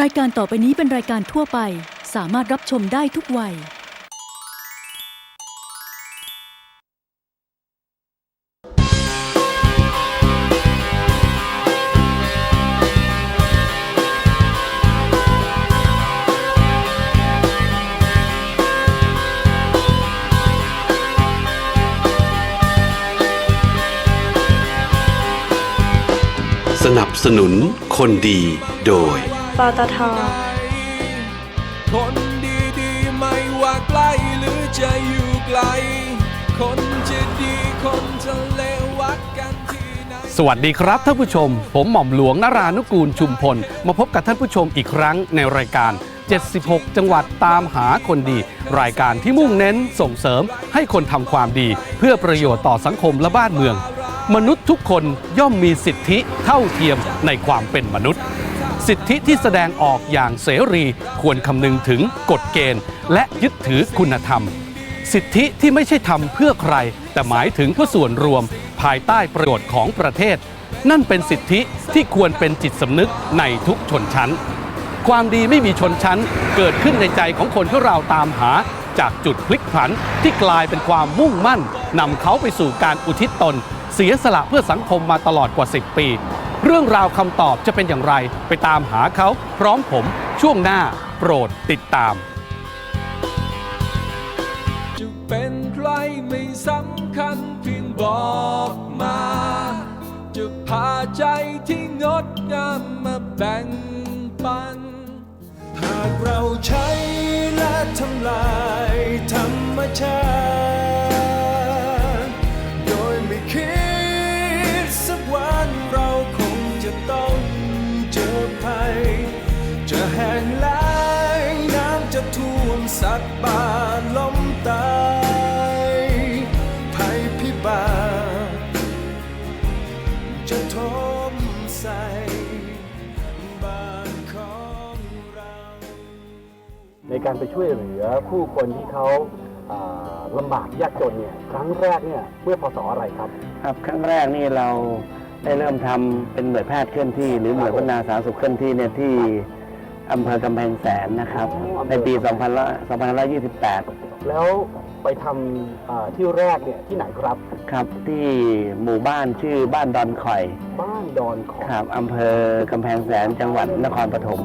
รายการต่อไปนี้เป็นรายการทั่วไป สามารถรับชมได้ทุกวัย สนับสนุนคนดีโดย ปตทคนดีๆไม่ว่าใกล้หรือจะอยู่ไกล คนจะดีคนจะเลววัดกันที่ไหน สวัสดีครับท่านผู้ชม ผมหม่อมหลวงนารานุกูลชุมพล มาพบกับท่านผู้ชมอีกครั้งในรายการ 76 จังหวัดตามหาคนดี รายการที่มุ่งเน้นส่งเสริมให้คนทำความดี เพื่อประโยชน์ต่อสังคมและบ้านเมือง มนุษย์ทุกคนย่อมมีสิทธิเท่าเทียมในความเป็นมนุษย์ สิทธิที่แสดงออกอย่างเสรีควรคำนึงถึงกฎเกณฑ์ และยึดถือคุณธรรม สิทธิที่ไม่ใช่ทำเพื่อใคร แต่หมายถึงเพื่อส่วนรวม ภายใต้ประโยชน์ของประเทศ นั่นเป็นสิทธิที่ควรเป็นจิตสำนึกในทุกชนชั้น ความดีไม่มีชนชั้นเกิดขึ้นในใจของคนที่เราตามหาจากจุดพลิกผันที่กลายเป็นความมุ่งมั่นนำเขาไปสู่การอุทิศตน เสียสละเพื่อสังคมมาตลอดกว่า 10 ปี เรื่องราวคำตอบจะเป็นอย่างไรไปตามหาเขาพร้อมผมช่วงหน้าโปรดติดตาม จะเป็นใครไม่สำคัญเพียงบอกมา จะพาใจที่งดงามมาแบ่งปัน หากเราใช้และทำลายธรรมชาติ การไปช่วยเหลือผู้คนที่เขาอ่าลำบากยากจนเนี่ยครั้งแรกเนี่ยเมื่อพศอะไรครับ ครับครั้งแรกนี่เราได้เริ่มทำเป็นหน่วยแพทย์เคลื่อนที่ หรือหน่วยพัฒนาสาธารณสุขเคลื่อนที่เนี่ยที่อำเภอกำแพงแสนนะครับ อ๋ออำเภอ ในปี2528 แล้วไปทำอ่าที่แรกเนี่ยที่ไหนครับ ครับที่หมู่บ้านชื่อบ้านดอนคอยบ้านดอนขอ ครับอำเภอกำแพงแสนจังหวัดนครปฐม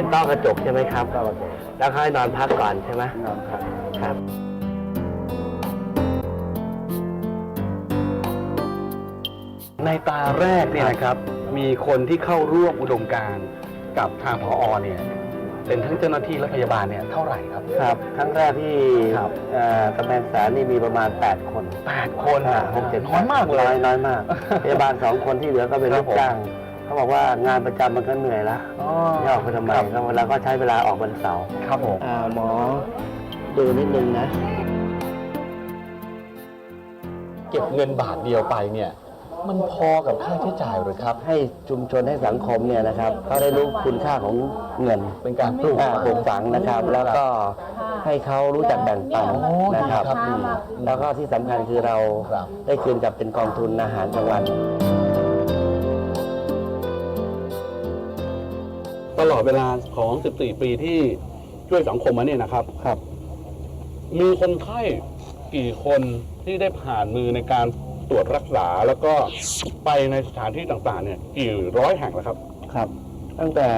เป็นต้อกระจกใช่ไหมครับ แล้วเขาให้นอนพักก่อนใช่ไหมครับครับในตาแรกเนี่ยนะครับ มีคนที่เข้าร่วมอุดมการณ์กับทางพอเนี่ย เป็นทั้งเจ้าหน้าที่และพยาบาลเนี่ยเท่าไหร่ครับ ครับครั้งแรกที่ครับ เอ่อกำแพงแสนนี่มีประมาณ 8 คนแปดคนอ่าอะหกเจ็ดน้อยมากเลน้อยยน้อยมาก พยาบาลสองคนที่เหลือก็เป็นครัลูบกผม จ้าง เขาบอกว่างานประจำมันก็เหนื่อยละอ๋อไม่ออกไปทำไมครับแล้วเราก็ใช้เวลาออกวันเสาร์ครับผม อ่าหมอดูนิดนึงนะ เก็บเงินบาทเดียวไปเนี่ย มันพอกับค่าใช้จ่ายหรือครับ ให้ชุมชนให้สังคมเนี่ยนะครับเขาได้รู้คุณค่าของเงินเป็นการปลูกอ่าปลูกฝังนะครับ แล้วก็ให้เขารู้จักแบ่งปันโอ้นะครับดีครับดี แล้วก็ที่สำคัญคือเราครับ ได้คืนกลับเป็นกองทุนอาหารกลางวัน ตลอดเวลาของ 14 ปีที่ช่วยสังคมมาเนี่ยนะครับ ครับ มีคนไข้กี่คนที่ได้ผ่านมือในการตรวจรักษาแล้วก็ไปในสถานที่ต่างๆ เนี่ยกี่ร้อยแห่งแล้วครับ ครับ ตั้งแต่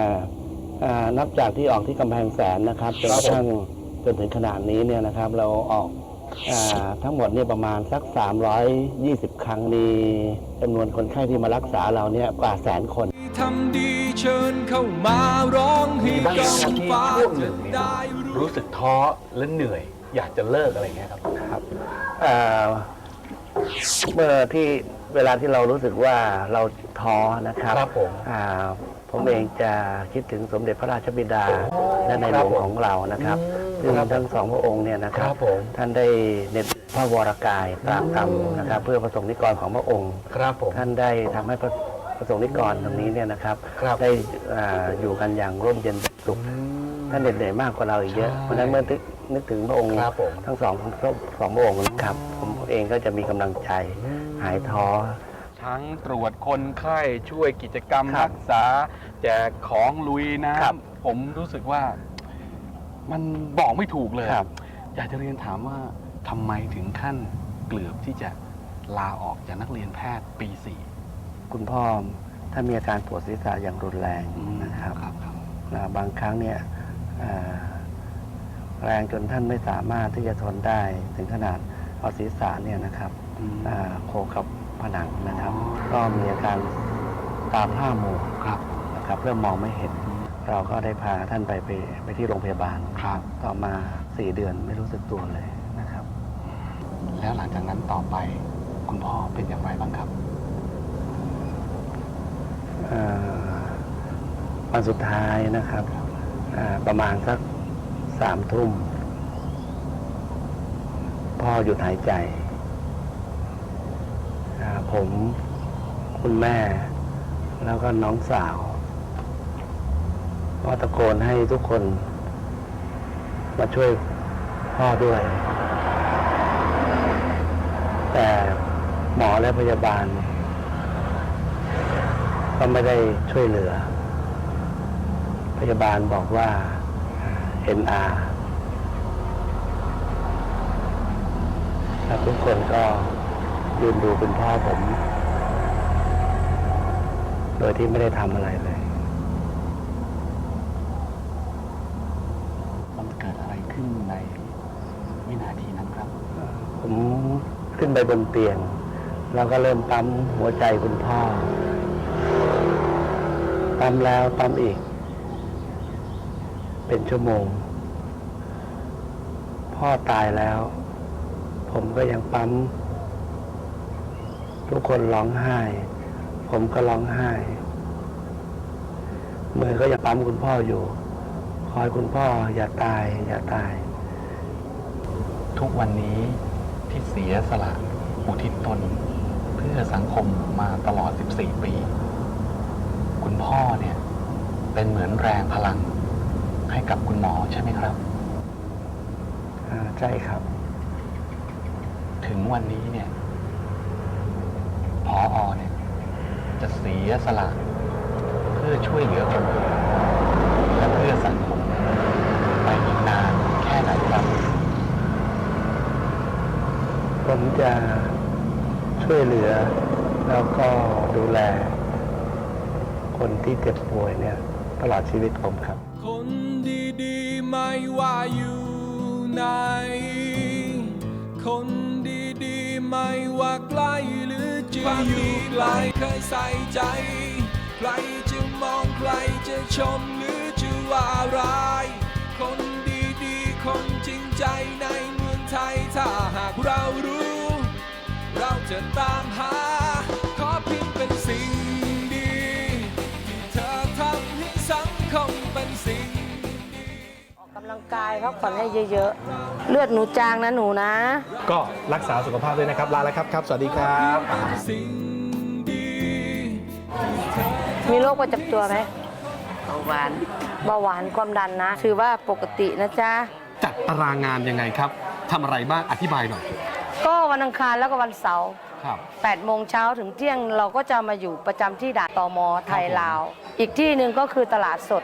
อ่านับจากที่ออกที่กำแพงแสนนะครับจนกระทั่งจนถึงขนาดนี้เนี่ยนะครับ เราออกอาทั้งหมดเนี่ยประมาณสัก 320 ครั้งมีจำนวนคนไข้ที่มารักษาเราเนี่ยกว่าแสนคน ทำดีเชิญเข้ามาร้องให้มีบ้างไหมกคอรับงที่ฟ้าช่วงหจะนึ่งเนี่ยได้รู้รู้สึกท้อและเหนื่อย อยากจะเลิกอะไรเงี้ยครับ ครับเอ่อเมื่อที่เวลาที่เรารู้สึกว่าเราท้อนะครับครับผมอ่าผมเองจะคิดถึงสมเด็จพระราชบิดาและในหลวงของเรานะครับอืมซึ่งครับทั้งสองพระองค์เนี่ยนะคครัรับบผมท่านได้เน็ตพระวรกายตรากตรรมนะครับ เพื่อประสงค์นิกรของพระองค์ ครับผม ท่านได้ทำให้พระ ประสงค์นิกรตรงนี้เนี่ยนะครับ ครับได้อ่าอยู่กันอย่างร่มเย็นเป็นสุขท่านเหน็ดเหนื่อยมากกว่าเราอีกเยอะ ใช่เพราะฉะนั้นเมื่อนึกนึกถึงพระองค์ครับผม ทั้งสองสองพระองค์นะครับ ผมเองก็จะมีกำลังใจหายท้อ ทั้งตรวจคนไข้ช่วยกิจกรรมครับรักษา แจกของลุยน้ครับำผมรู้สึกว่า มันบอกไม่ถูกเลย ครับ อยากจะเรียนถามว่าทำไมถึงขั้นเกือบที่จะลาออกจากนักเรียนแพทย์ปีสี่ คุณพ่อถ้ามีอาการปวดศีรษะอย่างรุนแรงนะครับครับครับนะบางครั้งเนี่ยเอ่อแรงจนท่านไม่สามารถที่จะทนได้ ถึงขนาดเอาศีรษะเนี่ยนะครับอืมอ่าโขกกับผนังนะครับ ก็มีอาการตาพร่ามัวครับนะครับเริ่มมองไม่เห็น เราก็ได้พาท่านไปไปไปที่โรงพยาบาลครับ ต่อมาสี่เดือนไม่รู้สึกตัวเลยนะครับ แล้วหลังจากนั้นต่อไปคุณพ่อเป็นอย่างไรบ้างครับเอ่อ วันสุดท้ายนะครับประมาณสักสามทุ่ม พ่อหยุดหายใจผมคุณแม่ แล้วก็น้องสาวก็ตะโกนให้ทุกคน มาช่วยพ่อด้วย แต่หมอและพยาบาล ก็ไม่ได้ช่วยเหลือ พยาบาลบอกว่า NR แล้วทุกคนก็ยืนดูคุณพ่อผม โดยที่ไม่ได้ทำอะไรเลย มันเกิดอะไรขึ้นในวินาทีนั้นครับ ผมขึ้นไปบนเตียง แล้วก็เริ่มปั๊มหัวใจคุณพ่อ ปั๊มแล้วปั๊มอีก เป็นชั่วโมง พ่อตายแล้ว ผมก็ยังปั๊ม ทุกคนร้องไห้ ผมก็ร้องไห้ มือก็ยังปั๊มคุณพ่ออยู่ คอยคุณพ่ออย่าตาย อย่าตาย ทุกวันนี้ที่เสียสละอุทิศตนเพื่อสังคมมาตลอด 14 ปี คุณพ่อเนี่ย เป็นเหมือนแรงพลัง ให้กับคุณหมอใช่ไหมครับ อ่าใช่ครับ ถึงวันนี้เนี่ยพออเนี่ย จะเสียสละเพื่อช่วยเหลือคนอื่นและเพื่อสังคมไปอีกนานแค่ไหนครับผมจะช่วยเหลือ แล้วก็ดูแล คนที่เจ็บป่วยเนี่ยตลอดชีวิตผมครับ คนดีๆไม่ว่าอยู่ไหน คนดีๆไม่ว่าใกล้หรือจะอยู่ไกลเคยใส่ใจ ใครจะมองใครจะชมหรือจะว่าร้าย คนดีๆ คนจริงใจในเมืองไทยถ้าหากเรารู้ เราจะตามหา ลังกายพักผ่อนให้เยอะๆ เลือดหนูจางนะหนูนะ ก็รักษาสุขภาพด้วยนะครับ ลาแล้วครับครับ สวัสดีครับสิ่งดีมีโรคประจำตัวไหมเบาหวานเบาหวานความดันนะ ถือว่าปกตินะจ๊ะ จัดตารางงานยังไงครับทำอะไรบ้างอธิบายหน่อยก็วันอังคารแล้วก็วันเสาร์ครับ 8 โมงเช้าถึงเที่ยงเราก็จะมาอยู่ประจำที่ด่านตมไทยครับผมลาว อีกที่หนึ่งก็คือตลาดสด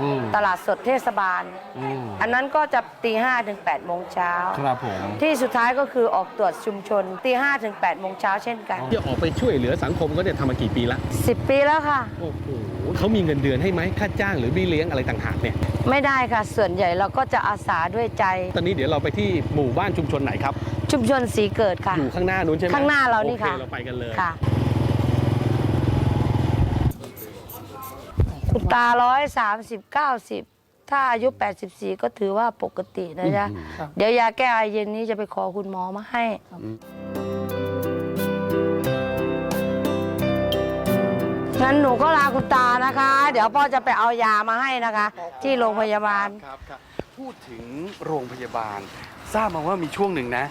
อืมตลาดสดเทศบาล อืมอันนั้นก็จะตีห้าถึง8โมงเช้า ครับผมที่สุดท้ายก็คือออกตรวจชุมชนตีห้าถึง8โมงเช้าเช่นกัน ที่ออกไปช่วยเหลือสังคมก็เนี่ยทำมากี่ปีละ10 ปีแล้วค่ะ โอ้โหเขามีเงินเดือนให้ไหมค่าจ้างหรือบี้เลี้ยงอะไรต่างหากเนี่ยไม่ได้ค่ะ ส่วนใหญ่เราก็จะอาสาด้วยใจ ตอนนี้เดี๋ยวเราไปที่หมู่บ้านชุมชนไหนครับ ชุมชนสีเกิดค่ะ อยู่ข้างหน้านู้นใช่ไหมข้างหน้าเรานี่ค่ะ โอเราไปกันเลย ค่ะ คุณ ตาร้อยสามสิบเก้าสิบถ้าอายุ84ก็ถือว่าปกตินะจ๊ะเดี๋ยวยาแก้ไอเย็นนี้จะไปขอคุณหมอมาให้ งั้นหนูก็ลาคุณตานะคะ เดี๋ยวพ่อจะไปเอายามาให้นะคะ ที่โรงพยาบาล ครับครับพูดถึงโรงพยาบาล ทราบมาว่ามีช่วงหนึ่งนะ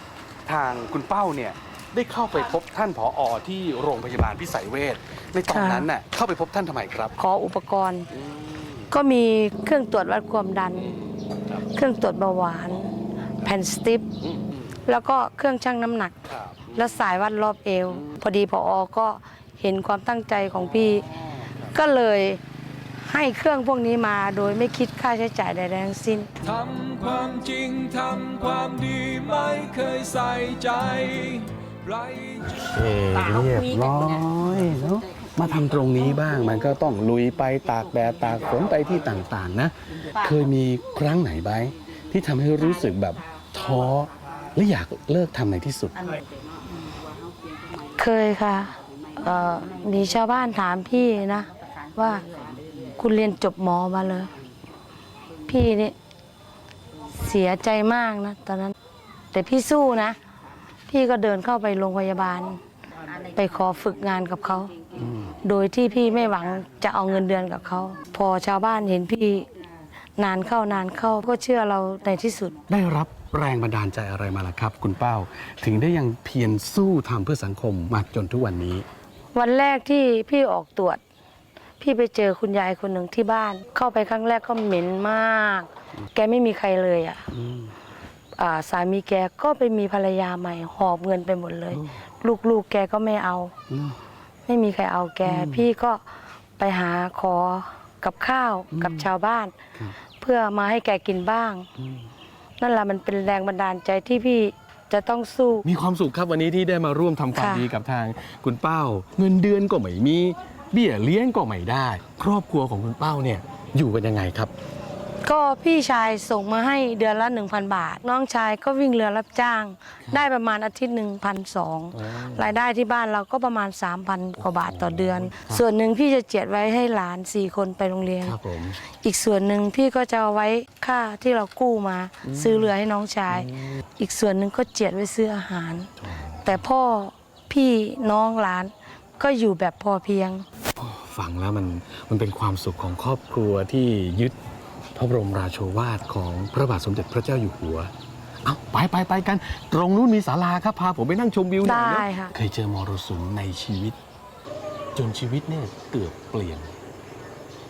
ทางคุณเป้าเนี่ย ได้เข้าไปพบท่านผออที่โรงพยาบาลพิสัยเวชในตอนนั้นน่ะเข้าไปพบท่านทำไมครับขออุปกรณ์ ก็มีเครื่องตรวจวัดความดัน เครื่องตรวจเบาหวาน แผ่นสติปอืมอืมแล้วก็เครื่องชั่งน้ำหนัก ครับและสายวัดรอบเอว พอดีพออก็เห็นความตั้งใจของพี่ ก็เลยให้เครื่องพวกนี้มาโดยไม่คิดค่าใช้จ่ายใดๆทั้งสิ้น ทำความจริง ทำความดีไม่เคยใส่ใจไร เอ่เรียบร้อยเนาะมาทำตรงนี้บ้างมันก็ต้องลุยไปตากแดดตากฝนไปที่ต่างๆ นะ เคยมีครั้งไหนไหมที่ทำให้รู้สึกแบบท้อและอยากเลิกทำในที่สุด เคยค่ะเอ่อมีชาวบ้านถามพี่นะ ว่าคุณเรียนจบหมอมาเลย พี่เนี่ยเสียใจมากนะ ตอนนั้น แต่พี่สู้นะ พี่ก็เดินเข้าไปโรงพยาบาล ไปขอฝึกงานกับเขา โดยที่พี่ไม่หวังจะเอาเงินเดือนกับเขา พอชาวบ้านเห็นพี่นานเข้านานเข้าก็เชื่อเราในที่สุด ได้รับแรงบันดาลใจอะไรมาล่ะครับ คุณเป้า ถึงได้ยังเพียรสู้ทำเพื่อสังคมมาจนทุกวันนี้ วันแรกที่พี่ออกตรวจ พี่ไปเจอคุณยายคนหนึ่งที่บ้าน เข้าไปครั้งแรกก็เหม็นมาก แกไม่มีใครเลยอะ อ่าสามีแกก็ไปมีภรรยาใหม่ หอบเงินไปหมดเลย ลูกๆแกก็ไม่เอาไม่มีใครเอาแกพี่ก็ไปหาขอกับข้าวกับชาวบ้าน ครับ เพื่อมาให้แกกินบ้างนั่นแหละมันเป็นแรงบันดาลใจที่พี่จะต้องสู้ มีความสุขครับวันนี้ที่ได้มาร่วมทำความค่ะ ดีกับทางคุณเป้า เงินเดือนก็ไม่มี เบี้ยเลี้ยงก็ไม่ได้ ครอบครัวของคุณเป้าเนี่ยอยู่กันยังไงครับ ก็พี่ชายส่งมาให้เดือนละ1,000 บาท น้องชายก็วิ่งเรือรับจ้าง ได้ประมาณอาทิตย์หนึ่งพันสองรายได้ที่บ้านเราก็ประมาณ 3,000กว่าบาทต่อเดือน ส่วนหนึ่งพี่จะเจียดไว้ให้หลาน 4 คนไปโรงเรียน ครับผม อีกส่วนหนึ่งพี่ก็จะเอาไว้ค่าที่เรากู้มา ซื้อเรือให้น้องชาย อีกส่วนหนึ่งก็เจียดไว้ซื้ออาหาร แต่พ่อพี่น้องหลานก็อยู่แบบพอเพียง ฟังแล้วมันมันเป็นความสุขของครอบครัวที่ยึด พระบรมราโชวาทของพระบาทสมเด็จพระเจ้าอยู่หัว เอาไปไปไปกัน ตรงนู้นมีศาลาครับ พาผมไปนั่งชมวิวหน่อยได้นะค่ะ เคยเจอมรสุมในชีวิต จนชีวิตเนี่ยเกือบเปลี่ยน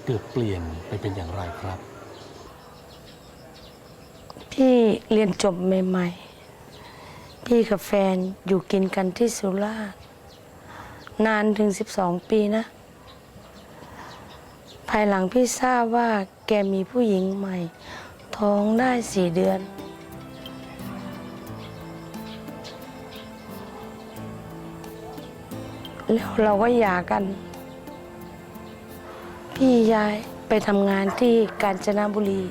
เกือบเปลี่ยนไปเป็นอย่างไรครับ พี่เรียนจบใหม่ ๆ พี่กับแฟนอยู่กินกันที่สุราษฎร์นานถึง 12 ปีนะ ภายหลังพี่ทราบว่าแกมีผู้หญิงใหม่ ท้องได้สี่เดือน แล้วเราก็หย่ากัน พี่ย้ายไปทำงานที่กาญจนบุรี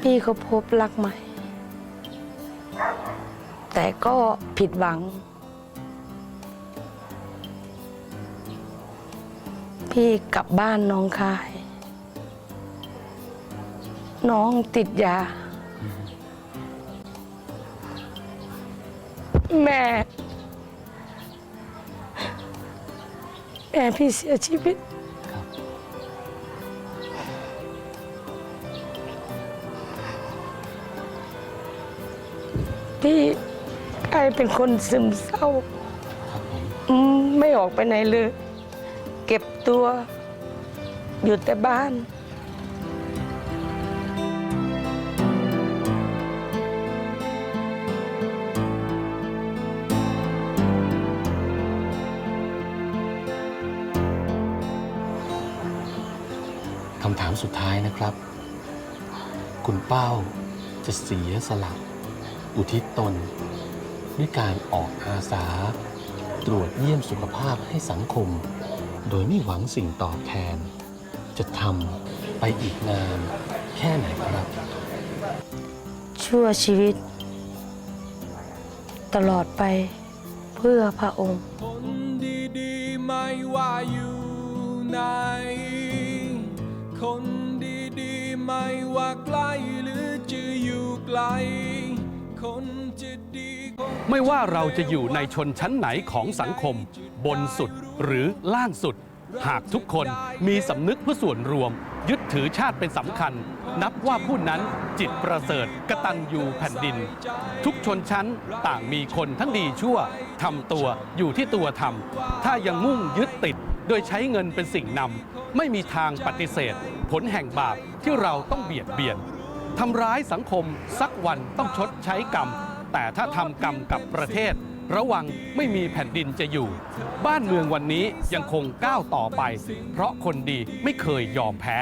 พี่ก็พบรักใหม่ แต่ก็ผิดหวัง พี่กลับบ้านน้องคาย น้องติดยา แม่ แม่พี่เสียชีวิต พี่กลายเป็นคนซึมเศร้าอืมไม่ออกไปไหนเลยเก็บ ตัว อยู่แต่บ้านคำถามสุดท้ายนะครับ คุณเป้าจะเสียสละ อุทิศตน ด้วยการออกอาสา ตรวจเยี่ยมสุขภาพให้สังคม โดยไม่หวังสิ่งตอบแทน จะทำไปอีกนานแค่ไหนครับ ชั่วชีวิต ตลอดไปเพื่อพระองค์ คนดีๆไม่ว่าอยู่ไหน คนดีๆไม่ว่าใกล้หรือจะอยู่ไกล คนจะดีคน ไม่ว่าเราจะอยู่ในชนชั้นไหนของสังคม บนสุดหรือล่างสุด หากทุกคนมีสำนึกเพื่อส่วนรวม ยึดถือชาติเป็นสำคัญ นับว่าผู้นั้นจิตประเสริฐกระตัญญูแผ่นดิน ทุกชนชั้นต่างมีคนทั้งดีชั่วทำตัวอยู่ที่ตัวทำถ้ายังมุ่งยึดติดโดยใช้เงินเป็นสิ่งนำไม่มีทางปฏิเสธ ผลแห่งบาปที่เราต้องเบียดเบียนทำร้ายสังคมสักวันต้องชดใช้กรรม แต่ถ้าทำกรรมกับประเทศ ระวังไม่มีแผ่นดินจะอยู่ บ้านเมืองวันนี้ยังคงก้าวต่อไป เพราะคนดีไม่เคยยอมแพ้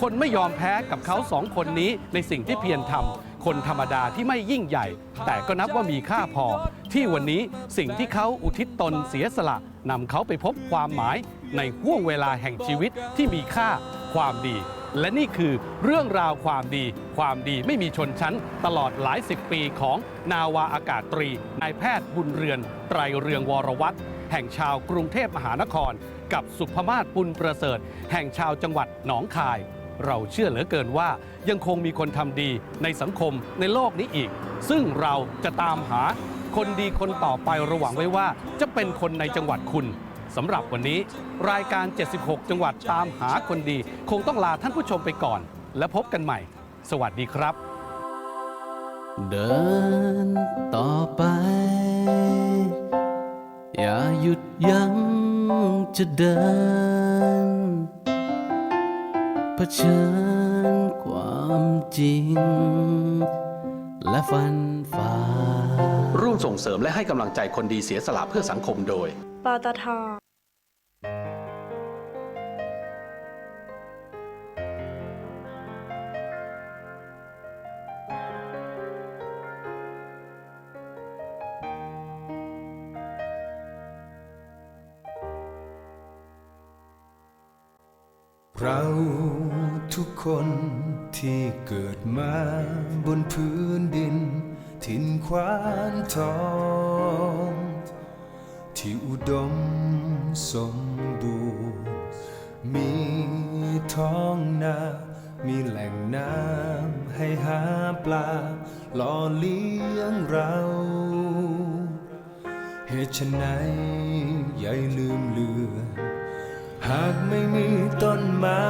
คนไม่ยอมแพ้กับเขาสองคนนี้ในสิ่งที่เพียรทำคนธรรมดาที่ไม่ยิ่งใหญ่ แต่ก็นับว่ามีค่าพอ ที่วันนี้สิ่งที่เขาอุทิศตนเสียสละนำเขาไปพบความหมายในห่วงเวลาแห่งชีวิตที่มีค่าความดี และนี่คือเรื่องราวความดี ความดีไม่มีชนชั้นตลอดหลายสิบปีของนาวาอากาศตรีนายแพทย์บุญเรือนไตรเรืองวรวัตรแห่งชาวกรุงเทพมหานคร กับสุภมาศปุณประเสริฐ แห่งชาวจังหวัดหนองคาย เราเชื่อเหลือเกินว่ายังคงมีคนทำดีในสังคมในโลกนี้อีก ซึ่งเราจะตามหาคนดีคนต่อไประหวังไว้ว่าจะเป็นคนในจังหวัดคุณ สำหรับวันนี้รายการ 76 จังหวัดตามหาคนดี คงต้องลาท่านผู้ชมไปก่อน และพบกันใหม่ สวัสดีครับ เดินต่อไป อย่าหยุดยั้งจะเดินเผชิญความจริง และฟันฝ่า ร่วมส่งเสริมและให้กำลังใจคนดีเสียสละเพื่อสังคมโดย ปตทเราทุกคนที่เกิดมาบนพื้นดิน ถิ่นควานทอง ที่อุดมสมบูรณ์ มีท้องนา มีแหล่งน้ำให้หาปลาหล่อเลี้ยงเราเหตุไฉนใหญ่ลืมเลือนหากไม่มีต้นไม้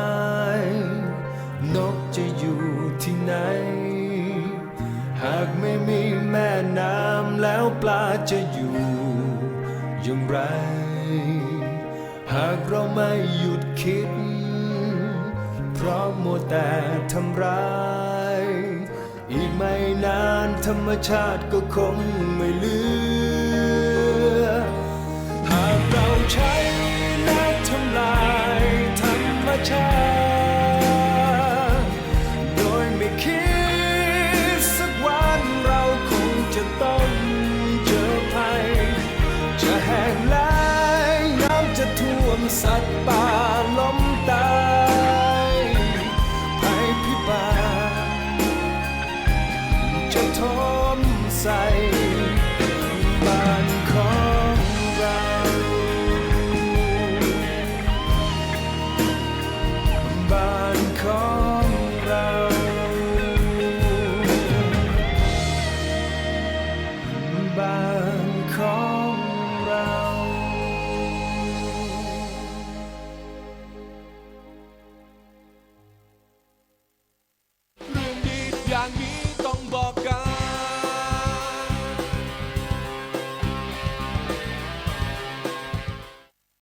นกจะอยู่ที่ไหน หากไม่มีแม่น้ำแล้วปลาจะอยู่ อย่างไร หากเราไม่หยุดคิด เพราะมัวแต่ทำร้าย อีกไม่นานธรรมชาติก็คงไม่เหลือ หากเราใช้และทำลายธรรมชาติ